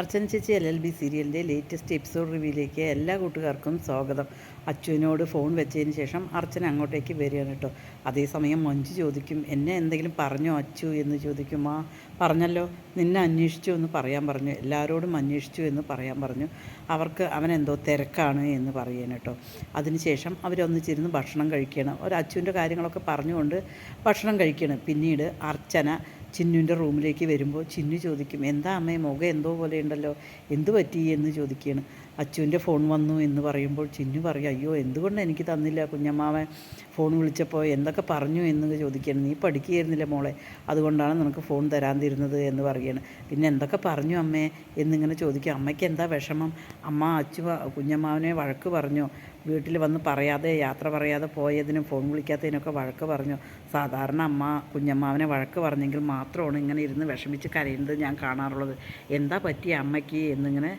അർച്ചന ചേച്ചി L L B സീരിയലിന്റെ latest episode റിവ്യൂയിലേക്ക് എല്ലാ കൂട്ടുകാർക്കും സ്വാഗതം. അച്ചുവിനോട് ഫോൺ വെച്ചതിന് ശേഷം അർച്ചന അങ്ങോട്ടേക്ക് വരികയാണ് കേട്ടോ. അതേസമയം മഞ്ജു ചോദിക്കും എന്നെ എന്തെങ്കിലും പറഞ്ഞോ അച്ചു? എന്ന് ചോദിക്കും ആ പറഞ്ഞല്ലോ. നിന്നെ അന്വേഷിച്ചു എന്ന് പറയാൻ പറഞ്ഞു. എല്ലാവരോടും അന്വേഷിച്ചു എന്ന് പറയാൻ പറഞ്ഞു. അവർക്ക് അവൻ എന്തോ തിരക്കാണ് എന്ന് പറയാൻ കേട്ടോ. അതിനുശേഷം അവരൊന്നിച്ചിരുന്ന് ഭക്ഷണം കഴിക്കണം ഒരു അച്ചുവിന്റെ കാര്യങ്ങളൊക്കെ പറഞ്ഞുകൊണ്ട് ഭക്ഷണം കഴിക്കണം പിന്നീട് അർച്ചന ചിന്നുവിന്റെ റൂമിലേക്ക് വരുമ്പോൾ ചിന്നു ചോദിക്കും എന്താ അമ്മേ മുഖം എന്തോ പോലെ ഉണ്ടല്ലോ എന്ത് പറ്റി? എന്ന് ചോദിക്കുകയാണ്. അച്ചുവിന്റെ ഫോൺ വന്നു എന്ന് പറയുമ്പോൾ ചിന്നു പറയും അയ്യോ എന്തുകൊണ്ട് എനിക്ക് തന്നില്ല കുഞ്ഞമ്മാവൻ? ഫോൺ വിളിച്ചപ്പോൾ എന്തൊക്കെ പറഞ്ഞു? എന്ന് ചോദിക്കുകയാണ്. നീ പഠിക്കുകയായിരുന്നില്ല മോളെ അതുകൊണ്ടാണ് നിനക്ക് ഫോൺ തരാൻ തരുന്നത് എന്ന് പറയുകയാണ്. പിന്നെ എന്തൊക്കെ പറഞ്ഞു അമ്മേ? എന്നിങ്ങനെ ചോദിക്കും. അമ്മയ്ക്ക് എന്താ വിഷമം? അമ്മ അച്ചു കുഞ്ഞമ്മാവനെ വഴക്ക് പറഞ്ഞോ. വീട്ടിൽ വന്ന് പറയാതെ യാത്ര പറയാതെ പോയതിനും ഫോൺ വിളിക്കാത്തതിനൊക്കെ വഴക്ക് പറഞ്ഞു. സാധാരണ അമ്മ കുഞ്ഞമ്മാവനെ വഴക്ക് പറഞ്ഞെങ്കിൽ മാത്രമാണ് ഇങ്ങനെ ഇരുന്ന് വിഷമിച്ച് കരയുന്നത് ഞാൻ കാണാറുള്ളത്. എന്താ പറ്റിയ അമ്മയ്ക്ക് എന്നിങ്ങനെ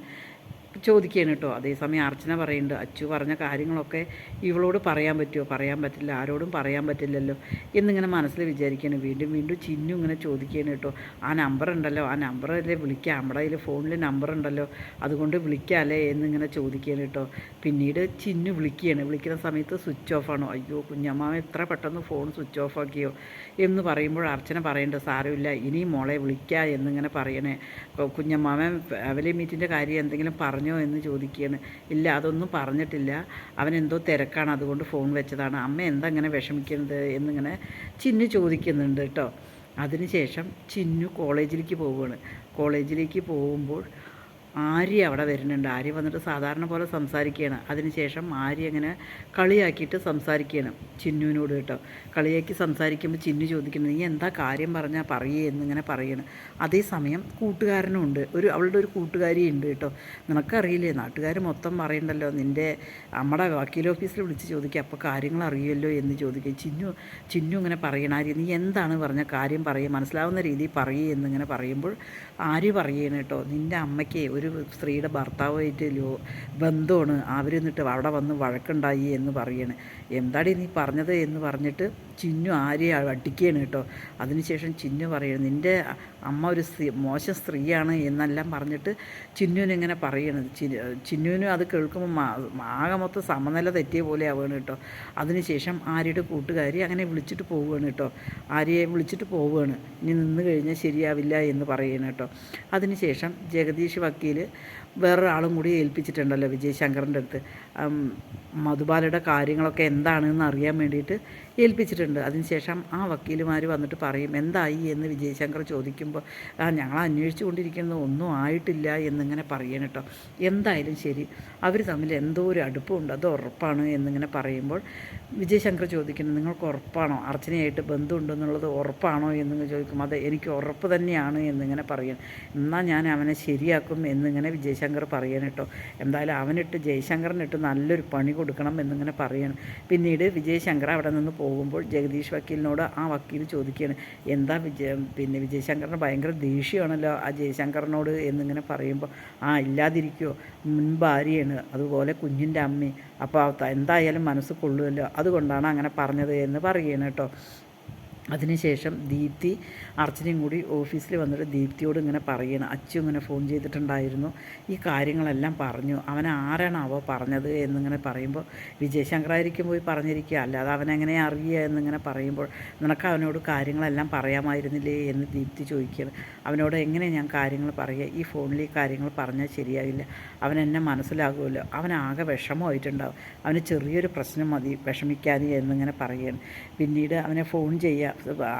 ചോദിക്കുകയാണ് കേട്ടോ. അതേസമയം അർച്ചന പറയുന്നുണ്ട് അച്ചു പറഞ്ഞ കാര്യങ്ങളൊക്കെ ഇവളോട് പറയാൻ പറ്റുമോ? പറയാൻ പറ്റില്ല ആരോടും പറയാൻ പറ്റില്ലല്ലോ. എന്നിങ്ങനെ മനസ്സിൽ വിചാരിക്കുകയാണ്. വീണ്ടും വീണ്ടും ചിന്നു ഇങ്ങനെ ചോദിക്കുകയാണ് കേട്ടോ. ആ നമ്പർ ഉണ്ടല്ലോ ആ നമ്പറിൽ വിളിക്കാം നമ്മുടെ കയ്യിൽ ഫോണിൽ നമ്പർ ഉണ്ടല്ലോ അതുകൊണ്ട് വിളിക്കാമല്ലേ എന്നിങ്ങനെ ചോദിക്കുകയാണ് കേട്ടോ. പിന്നീട് ചിന്നു വിളിക്കുകയാണ്. വിളിക്കുന്ന സമയത്ത് സ്വിച്ച് ഓഫ് ആണോ? അയ്യോ കുഞ്ഞമ്മ എത്ര പെട്ടെന്ന് ഫോൺ സ്വിച്ച് ഓഫ് ആക്കിയോ? എന്ന് പറയുമ്പോൾ അർച്ചന പറയേണ്ടത് സാരമില്ല ഇനി മോളെ വിളിക്കുക എന്നിങ്ങനെ പറയണേ. കുഞ്ഞമ്മാവൻ ഫാമിലി മീറ്റിന്റെ കാര്യം എന്തെങ്കിലും പറഞ്ഞോ എന്ന് ചോദിക്കുകയാണ്. ഇല്ല അതൊന്നും പറഞ്ഞിട്ടില്ല. അവൻ എന്തോ തിരക്കാണ് അതുകൊണ്ട് ഫോൺ വെച്ചതാണ്. അമ്മ എന്താ ഇങ്ങനെ വിഷമിക്കുന്നത് എന്നിങ്ങനെ ചിന്നു ചോദിക്കുന്നുണ്ട് കേട്ടോ. അതിനുശേഷം ചിന്നു കോളേജിലേക്ക് പോവുകയാണ്. കോളേജിലേക്ക് പോകുമ്പോൾ ആര്യ അവിടെ വരുന്നുണ്ട്. ആര്യ വന്നിട്ട് സാധാരണ പോലെ സംസാരിക്കുകയാണ്. അതിനുശേഷം ആര്യ അങ്ങനെ കളിയാക്കിയിട്ട് സംസാരിക്കുകയാണ് ചിന്നുവിനോട് കേട്ടോ. കളിയാക്കി സംസാരിക്കുമ്പോൾ ചിന്നു ചോദിക്കുന്നത് നീ എന്താ കാര്യം പറഞ്ഞാൽ പറയേ? എന്നിങ്ങനെ പറയണം. അതേസമയം കൂട്ടുകാരനും ഉണ്ട്. ഒരു അവളുടെ ഒരു കൂട്ടുകാരി ഉണ്ട് കേട്ടോ. നിനക്കറിയില്ലേ നാട്ടുകാർ മൊത്തം പറയണ്ടല്ലോ. നിന്റെ നമ്മുടെ വക്കീൽ ഓഫീസിൽ വിളിച്ച് ചോദിക്കുക അപ്പോൾ കാര്യങ്ങൾ അറിയുമല്ലോ എന്ന് ചോദിക്കുക ചിന്നു ചിന്നു ഇങ്ങനെ പറയണ. ആര്യ നീ എന്താണ് പറഞ്ഞ കാര്യം പറയുക മനസ്സിലാവുന്ന രീതിയിൽ പറയേ എന്നിങ്ങനെ പറയുമ്പോൾ ആര്യ പറയണ കേട്ടോ നിന്റെ അമ്മയ്ക്ക് ഒരു സ്ത്രീയുടെ ഭർത്താവായിട്ട് ലോ ബന്ധമാണ്. അവർ എന്നിട്ട് അവിടെ വന്ന് വഴക്കുണ്ടായി എന്ന് പറയണേ. എന്താടി നീ പറഞ്ഞത് എന്ന് പറഞ്ഞിട്ട് ചിന്നു ആര്യ അടിക്കുകയാണ് കേട്ടോ. അതിനുശേഷം ചിന്നു പറയുന്നത് നിന്റെ അമ്മ ഒരു സ്ത്രീ മോശം സ്ത്രീയാണ് എന്നെല്ലാം പറഞ്ഞിട്ട് ചിന്നുവിനിങ്ങനെ പറയണത്. ചിന്നുവിനും അത് കേൾക്കുമ്പോൾ ആകെ മൊത്തം സമനില തെറ്റിയ പോലെ ആവുകയാണ് കേട്ടോ. അതിനുശേഷം ആര്യയുടെ കൂട്ടുകാരി അങ്ങനെ വിളിച്ചിട്ട് പോവുകയാണ് കേട്ടോ. ആര്യയെ വിളിച്ചിട്ട് പോവുകയാണ്. ഇനി നിന്ന് കഴിഞ്ഞാൽ ശരിയാവില്ല എന്ന് പറയുകയാണ് കേട്ടോ. അതിനുശേഷം ജഗദീഷ് വക്കീൽ വേറൊരാളും കൂടി ഏൽപ്പിച്ചിട്ടുണ്ടല്ലോ വിജയ് ശങ്കറിന്റെ അടുത്ത് മധുബാലയുടെ കാര്യങ്ങളൊക്കെ എന്താണെന്ന് അറിയാൻ വേണ്ടിയിട്ട് ഏൽപ്പിച്ചിട്ടുണ്ട്. അതിനുശേഷം ആ വക്കീലുമാർ വന്നിട്ട് പറയും എന്തായി? എന്ന് വിജയശങ്കർ ചോദിക്കുമ്പോൾ ആ ഞങ്ങൾ അന്വേഷിച്ചു കൊണ്ടിരിക്കുന്നത് ഒന്നും ആയിട്ടില്ല എന്നിങ്ങനെ പറയണം കേട്ടോ എന്തായാലും ശരി അവർ തമ്മിൽ എന്തോ ഒരു അടുപ്പമുണ്ട് അത് ഉറപ്പാണ് എന്നിങ്ങനെ പറയുമ്പോൾ വിജയശങ്കർ ചോദിക്കുന്നത് നിങ്ങൾക്ക് ഉറപ്പാണോ? അർച്ചനയായിട്ട് ബന്ധമുണ്ടെന്നുള്ളത് ഉറപ്പാണോ? എന്നിങ്ങനെ ചോദിക്കും അതെ എനിക്ക് ഉറപ്പ് തന്നെയാണ് എന്നിങ്ങനെ പറയും. എന്നാൽ ഞാൻ അവനെ ശരിയാക്കും എന്നിങ്ങനെ വിജയശങ്കർ പറയണം കേട്ടോ എന്തായാലും അവനിട്ട് ജയശങ്കറിനിട്ട് നല്ലൊരു പണി കൊടുക്കണം എന്നിങ്ങനെ പറയണം. പിന്നീട് വിജയശങ്കർ അവിടെ നിന്ന് പോകുമ്പോൾ ജഗദീഷ് വക്കീലിനോട് ആ വക്കീൽ ചോദിക്കുകയാണ് എന്താ വിജയ പിന്നെ വിജയശങ്കറിന് ഭയങ്കര ദേഷ്യമാണല്ലോ ആ ജയശങ്കറിനോട് എന്നിങ്ങനെ പറയുമ്പോൾ ആ ഇല്ലാതിരിക്കുമോ മുൻ ഭാര്യയാണ് അതുപോലെ കുഞ്ഞിന്റെ അമ്മയും അപ്പോൾ എന്തായാലും മനസ്സ് കൊള്ളുമല്ലോ അതുകൊണ്ടാണ് അങ്ങനെ പറഞ്ഞത് എന്ന് പറയുകയാണ് കേട്ടോ. അതിനുശേഷം ദീപ്തി അർച്ചനയും കൂടി ഓഫീസിൽ വന്നിട്ട് ദീപ്തിയോട് ഇങ്ങനെ പറയണം. അച്ചു ഇങ്ങനെ ഫോൺ ചെയ്തിട്ടുണ്ടായിരുന്നു. ഈ കാര്യങ്ങളെല്ലാം പറഞ്ഞു. അവൻ ആരാണാവോ പറഞ്ഞത് എന്നിങ്ങനെ പറയുമ്പോൾ വിജയശങ്കറായിരിക്കും പോയി പറഞ്ഞിരിക്കുക. അല്ലാതെ അവനെങ്ങനെ അറിയുക എന്നിങ്ങനെ പറയുമ്പോൾ നിനക്ക് അവനോട് കാര്യങ്ങളെല്ലാം പറയാമായിരുന്നില്ലേ എന്ന് ദീപ്തി ചോദിക്കുകയാണ്. അവനോട് എങ്ങനെ ഞാൻ കാര്യങ്ങൾ പറയുക? ഈ ഫോണിൽ ഈ കാര്യങ്ങൾ പറഞ്ഞാൽ ശരിയാവില്ല. അവൻ എന്നെ മനസ്സിലാകുമല്ലോ. അവനാകെ വിഷമമായിട്ടുണ്ടാവും. അവന് ചെറിയൊരു പ്രശ്നം മതി. വിഷമിക്കാൻ എന്നിങ്ങനെ പറയുകയാണ്. പിന്നീട് അവനെ ഫോൺ ചെയ്യുക.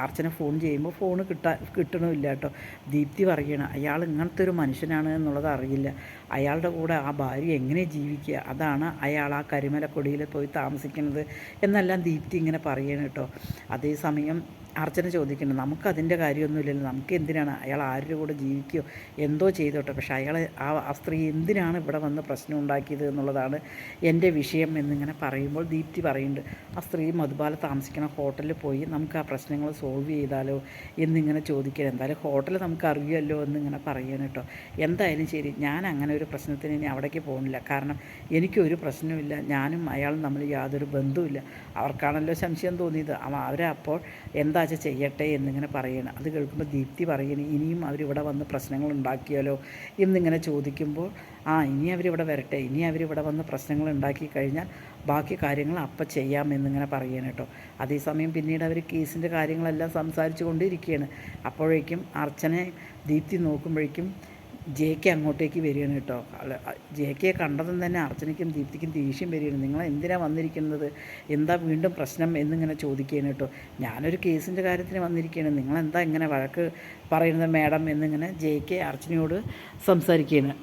അർച്ചന ഫോൺ ചെയ്യുമ്പോൾ ഫോൺ കിട്ടാ കിട്ടണമില്ല കേട്ടോ ദീപ്തി പറയണം അയാൾ ഇങ്ങനത്തെ ഒരു മനുഷ്യനാണ് എന്നുള്ളത് അറിയില്ല. അയാളുടെ കൂടെ ആ ഭാര്യ എങ്ങനെ ജീവിക്കുക? അതാണ് അയാൾ ആ കരിമലക്കൊടിയിൽ പോയി താമസിക്കുന്നത് എന്നെല്ലാം ദീപ്തി ഇങ്ങനെ പറയണം കേട്ടോ. അതേസമയം അർച്ചന ചോദിക്കുന്നു നമുക്ക് അതിന്റെ കാര്യമൊന്നുമില്ലല്ലോ. നമുക്ക് എന്തിനാണ്? അയാൾ ആരുടെ കൂടെ ജീവിക്കുകയോ എന്തോ ചെയ്തോട്ടെ. പക്ഷേ അയാൾ ആ ആ സ്ത്രീ എന്തിനാണ് ഇവിടെ വന്ന് പ്രശ്നം ഉണ്ടാക്കിയത് എന്നുള്ളതാണ് എന്റെ വിഷയം എന്നിങ്ങനെ പറയുമ്പോൾ ദീപ്തി പറയുന്നുണ്ട് ആ സ്ത്രീ മധുബാല താമസിക്കുന്ന ഹോട്ടലിൽ പോയി നമുക്ക് ആ പ്രശ്നങ്ങൾ സോൾവ് ചെയ്താലോ എന്നിങ്ങനെ ചോദിക്കുക എന്തായാലും ഹോട്ടൽ നമുക്ക് അറിയുമല്ലോ എന്നിങ്ങനെ പറയണം കേട്ടോ. എന്തായാലും ശരി ഞാൻ അങ്ങനെ ഒരു പ്രശ്നത്തിന് ഇനി അവിടേക്ക് പോകുന്നില്ല. കാരണം എനിക്കൊരു പ്രശ്നമില്ല ഞാനും അയാളും നമ്മൾ യാതൊരു ബന്ധവുമില്ല. അവർക്കാണല്ലോ സംശയം തോന്നിയത്. അവ അവരെ അപ്പോൾ വെച്ചാൽ എന്താ ചെയ്യട്ടെ എന്നിങ്ങനെ പറയണം. അത് കേൾക്കുമ്പോൾ ദീപ്തി പറയണേ ഇനിയും അവരിവിടെ വന്ന് പ്രശ്നങ്ങൾ ഉണ്ടാക്കിയാലോ? എന്നിങ്ങനെ ചോദിക്കുമ്പോൾ ആ ഇനി അവരിവിടെ വരട്ടെ. ഇനി അവരിവിടെ വന്ന് പ്രശ്നങ്ങൾ ഉണ്ടാക്കി കഴിഞ്ഞാൽ ബാക്കി കാര്യങ്ങൾ അപ്പം ചെയ്യാം എന്നിങ്ങനെ പറയണം കേട്ടോ. അതേസമയം പിന്നീട് അവർ കേസിന്റെ കാര്യങ്ങളെല്ലാം സംസാരിച്ചു കൊണ്ടിരിക്കുകയാണ്. അപ്പോഴേക്കും അർച്ചനെ ദീപ്തി നോക്കുമ്പോഴേക്കും ജെ കെ അങ്ങോട്ടേക്ക് വരികയാണ് കേട്ടോ. അല്ല, ജെ കെ കണ്ടതും തന്നെ അർച്ചനയ്ക്കും ദീപ്തിക്കും ദേഷ്യം വരികയാണ്. നിങ്ങൾ എന്തിനാ വന്നിരിക്കുന്നത്? എന്താ വീണ്ടും പ്രശ്നം എന്നിങ്ങനെ ചോദിക്കുകയാണ് കേട്ടോ. ഞാനൊരു കേസിന്റെ കാര്യത്തിന് വന്നിരിക്കുകയാണ്. നിങ്ങൾ എന്താ ഇങ്ങനെ വഴക്ക് പറയുന്നത് മാഡം എന്നിങ്ങനെ ജെ കെ അർച്ചനയോട് സംസാരിക്കുകയാണ്.